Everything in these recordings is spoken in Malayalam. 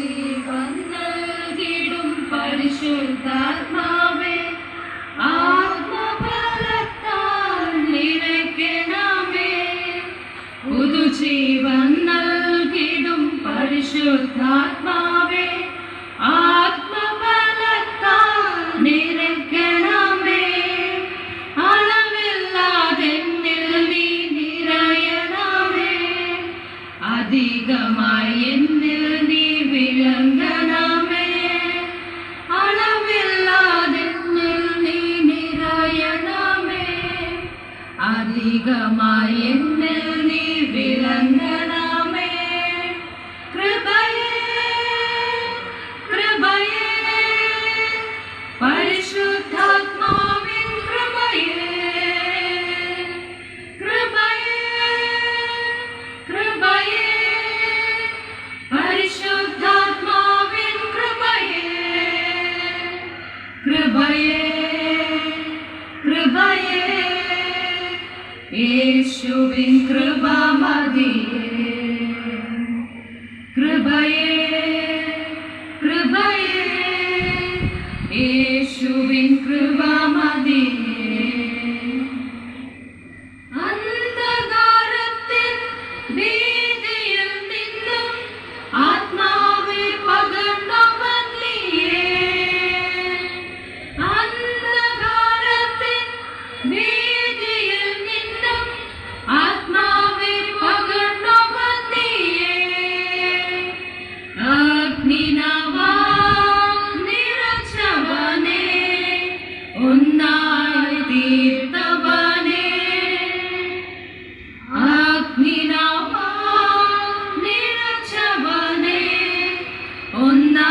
ജീവനൽകിടും പരിശുദ്ധാത്മാവേ. ആത്മഫലത്താൽ നിറയ്ക്കണമേ. പുതുജീവൻ നൽകിടും പരിശുദ്ധാത്മാവേ. ആത്മഫലത്താൽ നിറയ്ക്കണമേ. അളവില്ലാതെന്നിൽ നീ നിറയണമേ. അധികമായി എന്നെ അധികമായി യേശുവിൻ കൃപ മതിയേ. കൃപയേ കൃപയേ യേശുവിൻ കൃപ മതിയേ. निरचने उदाने अग्निवा निरच बने उदा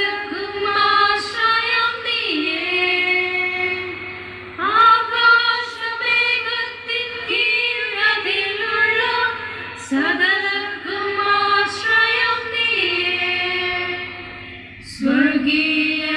Yeah.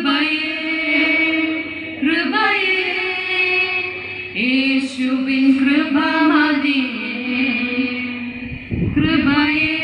കൃപയേ കൃപയേ യേശുവിൻ കൃപ മതിയേ കൃപയേ.